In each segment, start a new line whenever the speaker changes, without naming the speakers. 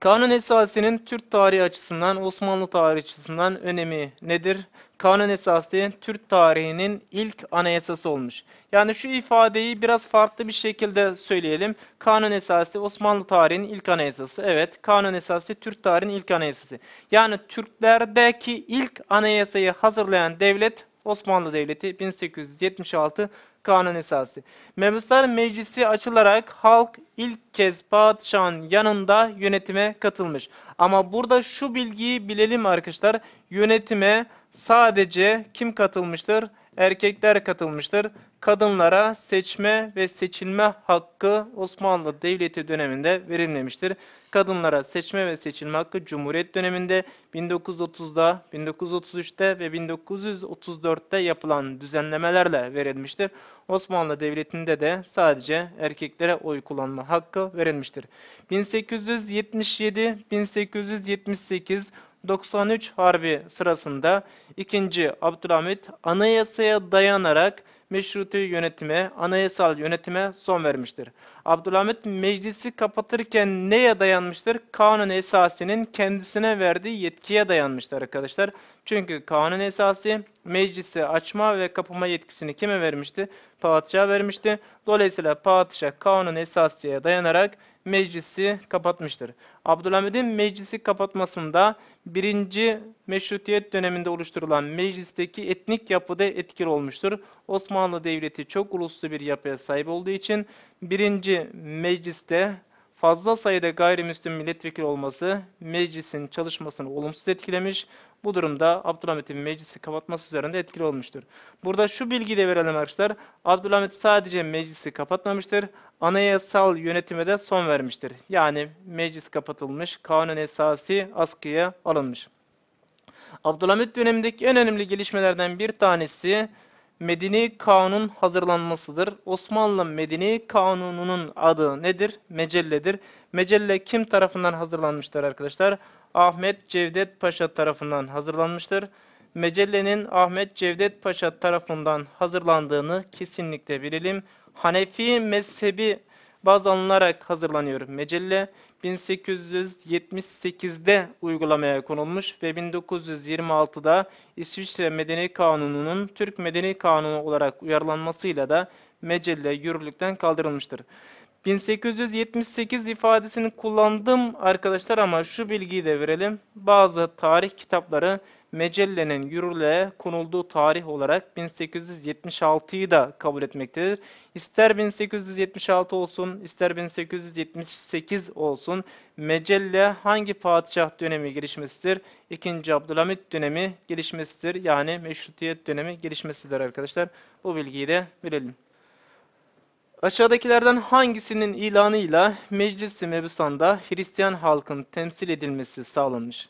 Kanun Esasi'nin Türk tarihi açısından, Osmanlı tarihi açısından önemi nedir? Kanun Esası Türk tarihinin ilk anayasası olmuş. Yani şu ifadeyi biraz farklı bir şekilde söyleyelim. Kanun Esası Osmanlı tarihinin ilk anayasası. Evet, Kanun Esası Türk tarihinin ilk anayasası. Yani Türklerdeki ilk anayasayı hazırlayan devlet Osmanlı Devleti 1876 Kanun Esası. Mebuslar Meclisi açılarak halk ilk kez padişahın yanında yönetime katılmış. Ama burada şu bilgiyi bilelim arkadaşlar. Yönetime sadece kim katılmıştır? Erkekler katılmıştır. Kadınlara seçme ve seçilme hakkı Osmanlı Devleti döneminde verilmemiştir. Kadınlara seçme ve seçilme hakkı Cumhuriyet döneminde 1930'da, 1933'te ve 1934'te yapılan düzenlemelerle verilmiştir. Osmanlı Devleti'nde de sadece erkeklere oy kullanma hakkı verilmiştir. 1877, 1878, 93 Harbi sırasında 2. Abdülhamit anayasaya dayanarak meşruti yönetime, anayasal yönetime son vermiştir. Abdülhamit meclisi kapatırken neye dayanmıştır? Kanun esasının kendisine verdiği yetkiye dayanmıştır arkadaşlar. Çünkü kanun esası meclisi açma ve kapama yetkisini kime vermişti? Padişaha vermişti. Dolayısıyla padişah kanun esasıya dayanarak meclisi kapatmıştır. Abdülhamid'in meclisi kapatmasında birinci meşrutiyet döneminde oluşturulan meclisteki etnik yapıda etkili olmuştur. Osmanlı Devleti çok uluslu bir yapıya sahip olduğu için birinci mecliste fazla sayıda gayrimüslim milletvekili olması meclisin çalışmasını olumsuz etkilemiş. Bu durumda Abdülhamit'in meclisi kapatması üzerinde etkili olmuştur. Burada şu bilgiyi de verelim arkadaşlar. Abdülhamit sadece meclisi kapatmamıştır. Anayasal yönetime de son vermiştir. Yani meclis kapatılmış, kanun esası askıya alınmış. Abdülhamit dönemindeki en önemli gelişmelerden bir tanesi Medeni Kanun hazırlanmasıdır. Osmanlı Medeni Kanunu'nun adı nedir? Mecelledir. Mecelle kim tarafından hazırlanmıştır arkadaşlar? Ahmet Cevdet Paşa tarafından hazırlanmıştır. Mecellenin Ahmet Cevdet Paşa tarafından hazırlandığını kesinlikle bilelim. Hanefi mezhebi baz alınarak hazırlanıyor. Mecelle 1878'de uygulamaya konulmuş ve 1926'da İsviçre Medeni Kanunu'nun Türk Medeni Kanunu olarak uyarlanmasıyla da mecelle yürürlükten kaldırılmıştır. 1878 ifadesini kullandım arkadaşlar ama şu bilgiyi de verelim. Bazı tarih kitapları Mecelle'nin yürürlüğe konulduğu tarih olarak 1876'yı da kabul etmektedir. İster 1876 olsun, ister 1878 olsun Mecelle hangi padişah dönemi gelişmesidir? 2. Abdülhamit dönemi gelişmesidir. Yani meşrutiyet dönemi gelişmesidir arkadaşlar. Bu bilgiyi de verelim. Aşağıdakilerden hangisinin ilanıyla Meclis-i Mebusan'da Hristiyan halkın temsil edilmesi sağlanmış?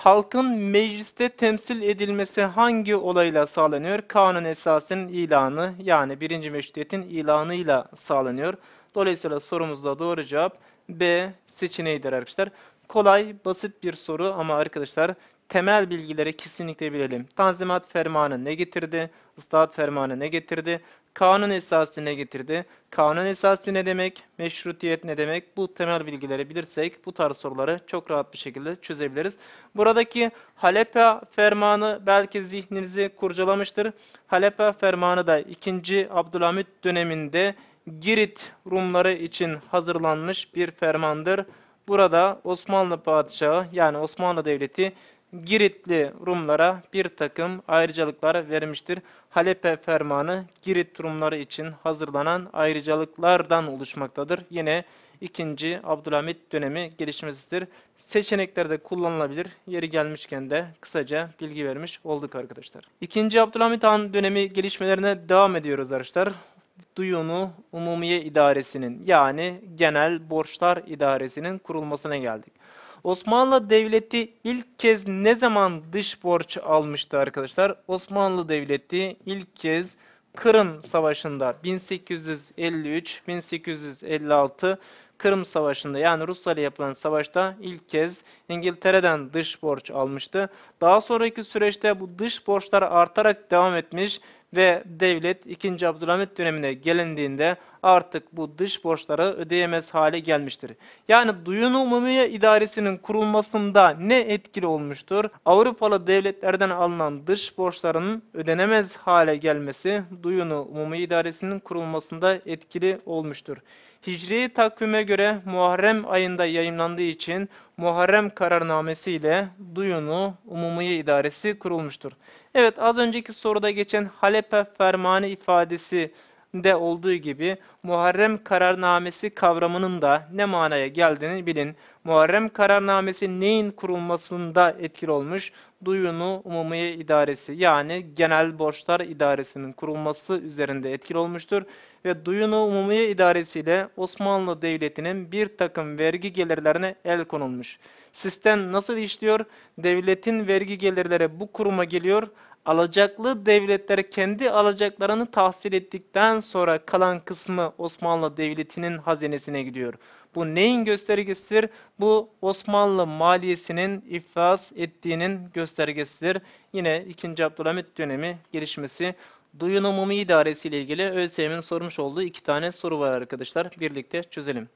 Halkın mecliste temsil edilmesi hangi olayla sağlanıyor? Kanun esasının ilanı yani birinci meşrutiyetin ilanıyla sağlanıyor. Dolayısıyla sorumuzda doğru cevap B seçeneğidir arkadaşlar. Kolay, basit bir soru ama arkadaşlar temel bilgileri kesinlikle bilelim. Tanzimat fermanı ne getirdi? Islahat fermanı ne getirdi? Kanun esası ne getirdi? Kanun esası ne demek? Meşrutiyet ne demek? Bu temel bilgileri bilirsek bu tarz soruları çok rahat bir şekilde çözebiliriz. Buradaki Halepe fermanı belki zihninizi kurcalamıştır. Halepe fermanı da 2. Abdülhamit döneminde Girit Rumları için hazırlanmış bir fermandır. Burada Osmanlı padişahı yani Osmanlı Devleti Giritli Rumlara bir takım ayrıcalıklar vermiştir. Halepe fermanı Girit Rumları için hazırlanan ayrıcalıklardan oluşmaktadır. Yine 2. Abdülhamit dönemi gelişmesidir. Seçeneklerde kullanılabilir. Yeri gelmişken de kısaca bilgi vermiş olduk arkadaşlar. 2. Abdülhamit Han dönemi gelişmelerine devam ediyoruz arkadaşlar. Duyunu Umumiye İdaresi'nin yani Genel Borçlar İdaresi'nin kurulmasına geldik. Osmanlı Devleti ilk kez ne zaman dış borç almıştı arkadaşlar? Osmanlı Devleti ilk kez Kırım Savaşı'nda 1853-1856 Kırım Savaşı'nda yani Rusya ile yapılan savaşta ilk kez İngiltere'den dış borç almıştı. Daha sonraki süreçte bu dış borçlar artarak devam etmiş ve devlet 2. Abdülhamit dönemine gelindiğinde artık bu dış borçları ödeyemez hale gelmiştir. Yani Duyun Umumiye İdaresi'nin kurulmasında ne etkili olmuştur? Avrupalı devletlerden alınan dış borçlarının ödenemez hale gelmesi Duyun Umumiye İdaresi'nin kurulmasında etkili olmuştur. Hicri takvime göre Muharrem ayında yayınlandığı için Muharrem kararnamesi ile Duyunu Umumiye İdaresi kurulmuştur. Evet az önceki soruda geçen Halepe Fermanı ifadesi de olduğu gibi Muharrem kararnamesi kavramının da ne manaya geldiğini bilin. Muharrem kararnamesi neyin kurulmasında etkili olmuş? Duyunu Umumiye İdaresi yani Genel Borçlar İdaresi'nin kurulması üzerinde etkili olmuştur ve Duyunu Umumiye İdaresi ile Osmanlı Devleti'nin bir takım vergi gelirlerine el konulmuş. Sistem nasıl işliyor? Devletin vergi gelirleri bu kuruma geliyor alacaklı devletler kendi alacaklarını tahsil ettikten sonra kalan kısmı Osmanlı Devleti'nin hazinesine gidiyor. Bu neyin göstergesidir? Bu Osmanlı maliyesinin iflas ettiğinin göstergesidir. Yine 2. Abdülhamit dönemi gelişmesi. Duyun Umumi İdaresi ile ilgili ÖSYM'in sormuş olduğu iki tane soru var arkadaşlar. Birlikte çözelim.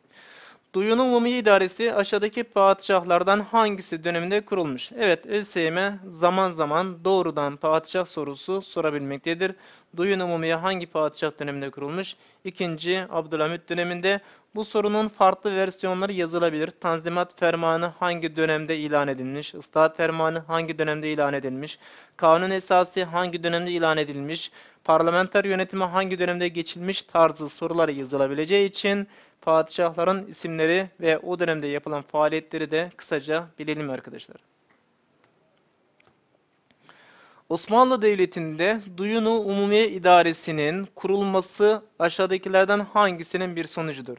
Duyun Umumi İdaresi aşağıdaki padişahlardan hangisi döneminde kurulmuş? Evet, ÖSYM zaman zaman doğrudan padişah sorusu sorabilmektedir. Duyun Umumiye hangi padişah döneminde kurulmuş? İkinci Abdülhamit döneminde. Bu sorunun farklı versiyonları yazılabilir. Tanzimat Fermanı hangi dönemde ilan edilmiş? Islahat Fermanı hangi dönemde ilan edilmiş? Kanun Esası hangi dönemde ilan edilmiş? Parlamenter yönetimi hangi dönemde geçilmiş tarzı soruları yazılabileceği için padişahların isimleri ve o dönemde yapılan faaliyetleri de kısaca bilelim arkadaşlar. Osmanlı Devleti'nde Duyunu Umumiye İdaresi'nin kurulması aşağıdakilerden hangisinin bir sonucudur?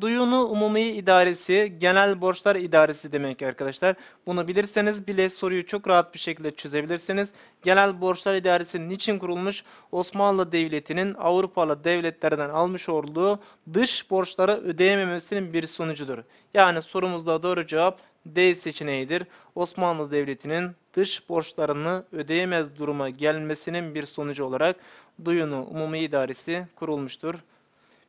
Duyunu Umumiye İdaresi Genel Borçlar İdaresi demek arkadaşlar. Bunu bilirseniz bile soruyu çok rahat bir şekilde çözebilirsiniz. Genel Borçlar İdaresi niçin kurulmuş? Osmanlı Devleti'nin Avrupalı devletlerden almış olduğu dış borçları ödeyememesinin bir sonucudur. Yani sorumuzda doğru cevap D seçeneğidir. Osmanlı Devleti'nin dış borçlarını ödeyemez duruma gelmesinin bir sonucu olarak Duyunu Umumi İdaresi kurulmuştur.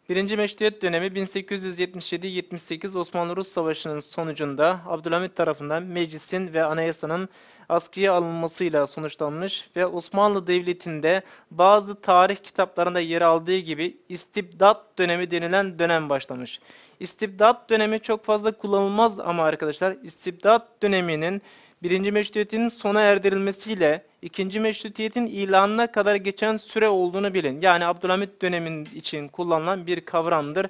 Birinci Meşruiyet dönemi 1877-78 Osmanlı-Rus Savaşı'nın sonucunda Abdülhamit tarafından meclisin ve anayasanın askıya alınmasıyla sonuçlanmış ve Osmanlı Devleti'nde bazı tarih kitaplarında yer aldığı gibi istibdat dönemi denilen dönem başlamış. İstibdat dönemi çok fazla kullanılmaz ama arkadaşlar istibdat döneminin birinci meşrutiyetin sona erdirilmesiyle ikinci meşrutiyetin ilanına kadar geçen süre olduğunu bilin. Yani Abdülhamit dönemin için kullanılan bir kavramdır.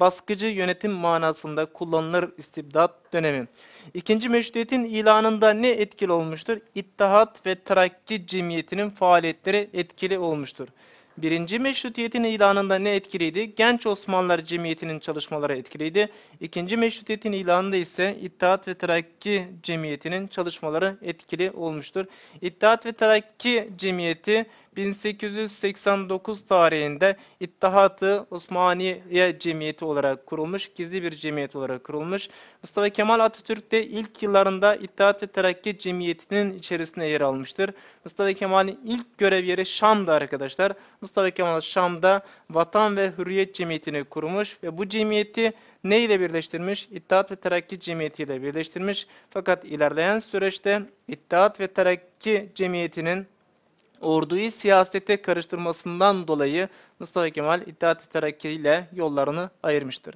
Baskıcı yönetim manasında kullanılır istibdat dönemi. İkinci meşrutiyetin ilanında ne etkili olmuştur? İttihat ve Terakki Cemiyeti'nin faaliyetleri etkili olmuştur. Birinci meşrutiyetin ilanında ne etkiliydi? Genç Osmanlılar Cemiyeti'nin çalışmaları etkiliydi. İkinci meşrutiyetin ilanında ise İttihat ve Terakki Cemiyeti'nin çalışmaları etkili olmuştur. İttihat ve Terakki Cemiyeti 1889 tarihinde İttihat-ı Osmaniye Cemiyeti olarak kurulmuş, gizli bir cemiyet olarak kurulmuş. Mustafa Kemal Atatürk de ilk yıllarında İttihat ve Terakki Cemiyeti'nin içerisinde yer almıştır. Mustafa Kemal'in ilk görev yeri Şam'da arkadaşlar. Mustafa Kemal Şam'da Vatan ve Hürriyet Cemiyeti'ni kurmuş ve bu cemiyeti ne ile birleştirmiş? İttihat ve Terakki Cemiyeti ile birleştirmiş. Fakat ilerleyen süreçte İttihat ve Terakki Cemiyeti'nin orduyu siyasete karıştırmasından dolayı Mustafa Kemal İttihat Terakki ile yollarını ayırmıştır.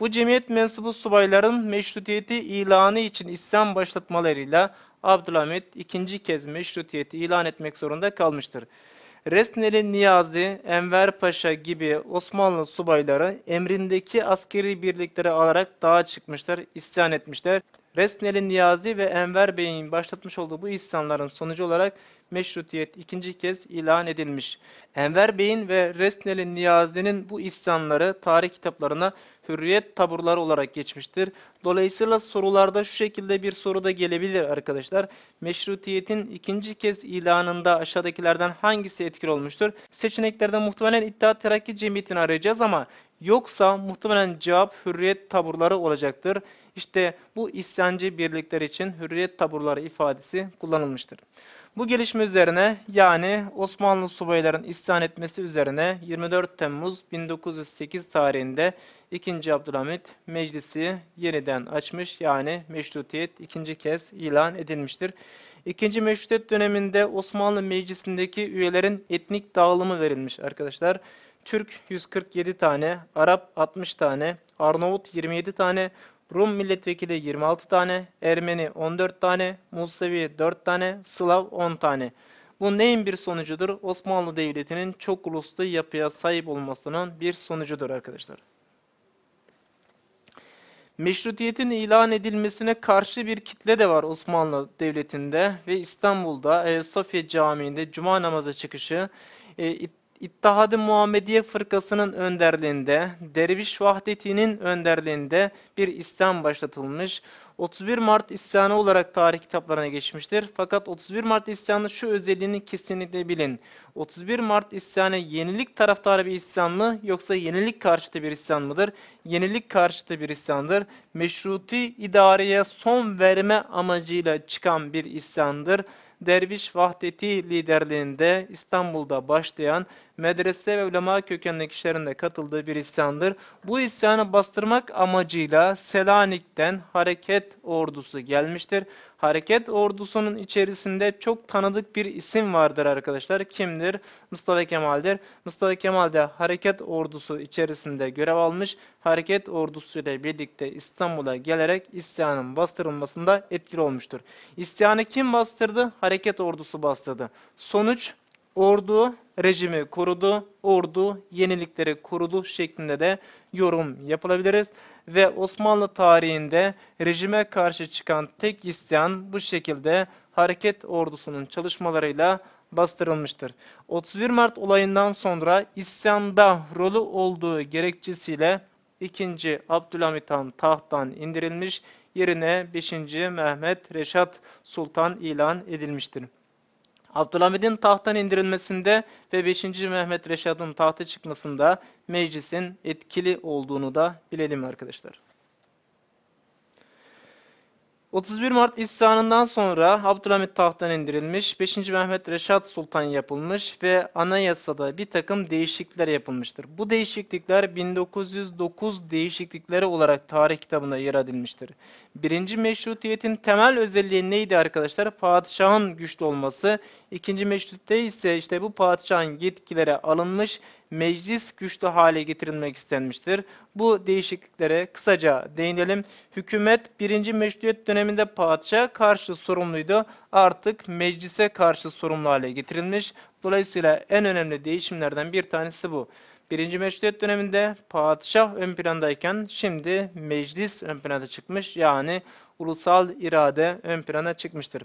Bu cemiyet mensubu subayların meşrutiyeti ilanı için isyan başlatmalarıyla Abdülhamit ikinci kez meşrutiyeti ilan etmek zorunda kalmıştır. Resneli Niyazi, Enver Paşa gibi Osmanlı subayları emrindeki askeri birlikleri alarak dağa çıkmışlar, isyan etmişler. Resneli Niyazi ve Enver Bey'in başlatmış olduğu bu isyanların sonucu olarak meşrutiyet ikinci kez ilan edilmiş. Enver Bey'in ve Resneli Niyazi'nin bu isyanları tarih kitaplarına hürriyet taburları olarak geçmiştir. Dolayısıyla sorularda şu şekilde bir soru da gelebilir arkadaşlar. Meşrutiyetin ikinci kez ilanında aşağıdakilerden hangisi etkili olmuştur? Seçeneklerde muhtemelen İttihat Terakki Cemiyeti'ni arayacağız ama yoksa muhtemelen cevap hürriyet taburları olacaktır. İşte bu isyancı birlikler için hürriyet taburları ifadesi kullanılmıştır. Bu gelişme üzerine yani Osmanlı subayların isyan etmesi üzerine 24 Temmuz 1908 tarihinde 2. Abdülhamit meclisi yeniden açmış yani meşrutiyet ikinci kez ilan edilmiştir. İkinci meşrutiyet döneminde Osmanlı meclisindeki üyelerin etnik dağılımı verilmiş arkadaşlar. Türk 147 tane, Arap 60 tane, Arnavut 27 tane, Rum milletvekili 26 tane, Ermeni 14 tane, Musevi 4 tane, Slav 10 tane. Bu neyin bir sonucudur? Osmanlı Devleti'nin çok uluslu yapıya sahip olmasının bir sonucudur arkadaşlar. Meşrutiyetin ilan edilmesine karşı bir kitle de var Osmanlı Devleti'nde ve İstanbul'da Ayasofya Camii'nde cuma namazı çıkışı e, İttihad-ı Muhammediye fırkasının önderliğinde, Derviş Vahdeti'nin önderliğinde bir isyan başlatılmış. 31 Mart isyanı olarak tarih kitaplarına geçmiştir. Fakat 31 Mart isyanı şu özelliğini kesinlikle bilin. 31 Mart isyanı yenilik taraftarı bir isyan mı yoksa yenilik karşıtı bir isyan mıdır? Yenilik karşıtı bir isyandır. Meşruti idareye son verme amacıyla çıkan bir isyandır. Derviş Vahdeti liderliğinde İstanbul'da başlayan medrese ve ulema kökenli kişilerin de katıldığı bir isyandır. Bu isyanı bastırmak amacıyla Selanik'ten hareket ordusu gelmiştir. Hareket ordusunun içerisinde çok tanıdık bir isim vardır arkadaşlar. Kimdir? Mustafa Kemal'dir. Mustafa Kemal de hareket ordusu içerisinde görev almış. Hareket ordusu ile birlikte İstanbul'a gelerek isyanın bastırılmasında etkili olmuştur. İsyanı kim bastırdı? Hareket ordusu bastırdı. Sonuç ordu rejimi korudu, ordu yenilikleri korudu şeklinde de yorum yapılabiliriz. Ve Osmanlı tarihinde rejime karşı çıkan tek isyan bu şekilde hareket ordusunun çalışmalarıyla bastırılmıştır. 31 Mart olayından sonra isyanda rolü olduğu gerekçesiyle 2. Abdülhamit Han tahttan indirilmiş, yerine 5. Mehmet Reşat Sultan ilan edilmiştir. Abdülhamid'in tahttan indirilmesinde ve 5. Mehmet Reşad'ın tahta çıkmasında meclisin etkili olduğunu da bilelim arkadaşlar. 31 Mart isyanından sonra Abdülhamit tahttan indirilmiş, 5. Mehmet Reşat Sultan yapılmış ve anayasada bir takım değişiklikler yapılmıştır. Bu değişiklikler 1909 değişiklikleri olarak tarih kitabında yer edilmiştir. Birinci meşrutiyetin temel özelliği neydi arkadaşlar? Padişahın güçlü olması. İkinci meşrutiyette ise işte bu padişahın yetkileri alınmış meclis güçlü hale getirilmek istenmiştir. Bu değişikliklere kısaca değinelim. Hükümet birinci meşruiyet döneminde padişaha karşı sorumluydu. Artık meclise karşı sorumlu hale getirilmiş. Dolayısıyla en önemli değişimlerden bir tanesi bu. Birinci meşruiyet döneminde padişah ön plandayken şimdi meclis ön plana çıkmış. Yani ulusal irade ön plana çıkmıştır.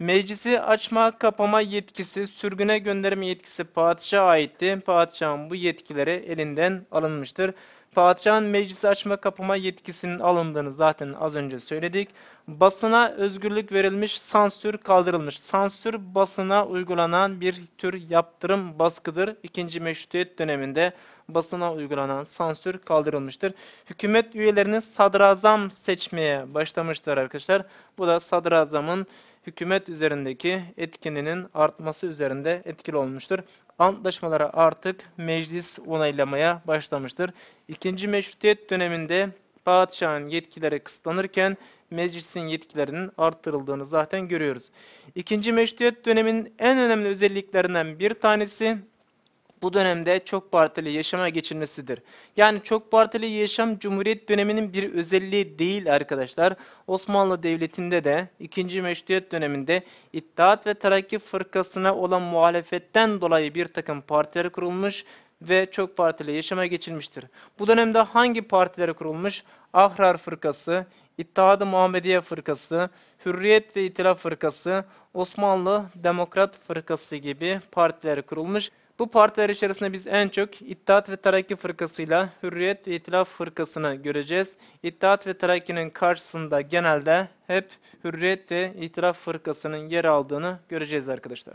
Meclisi açma kapama yetkisi, sürgüne gönderme yetkisi padişaha aitti. Padişahın bu yetkileri elinden alınmıştır. Padişahın meclisi açma kapama yetkisinin alındığını zaten az önce söyledik. Basına özgürlük verilmiş, sansür kaldırılmış. Sansür basına uygulanan bir tür yaptırım baskıdır. İkinci meşrutiyet döneminde basına uygulanan sansür kaldırılmıştır. Hükümet üyelerini sadrazam seçmeye başlamışlar arkadaşlar. Bu da sadrazamın hükümet üzerindeki etkininin artması üzerinde etkili olmuştur. Antlaşmaları artık meclis onaylamaya başlamıştır. İkinci meşrutiyet döneminde padişahın yetkileri kısıtlanırken meclisin yetkilerinin arttırıldığını zaten görüyoruz. İkinci meşrutiyet döneminin en önemli özelliklerinden bir tanesi bu dönemde çok partili yaşama geçilmesidir. Yani çok partili yaşam Cumhuriyet döneminin bir özelliği değil arkadaşlar. Osmanlı Devleti'nde de 2. Meşruiyet döneminde İttihat ve Terakki fırkasına olan muhalefetten dolayı bir takım partiler kurulmuş ve çok partili yaşama geçilmiştir. Bu dönemde hangi partiler kurulmuş? Ahrar Fırkası, İttihad-ı Muhammediye Fırkası, Hürriyet ve İtilaf Fırkası, Osmanlı Demokrat Fırkası gibi partiler kurulmuş. Bu partiler içerisinde biz en çok İttihat ve Terakki fırkasıyla Hürriyet ve İtilaf fırkasını göreceğiz. İttihat ve Terakki'nin karşısında genelde hep Hürriyet ve İtilaf fırkasının yer aldığını göreceğiz arkadaşlar.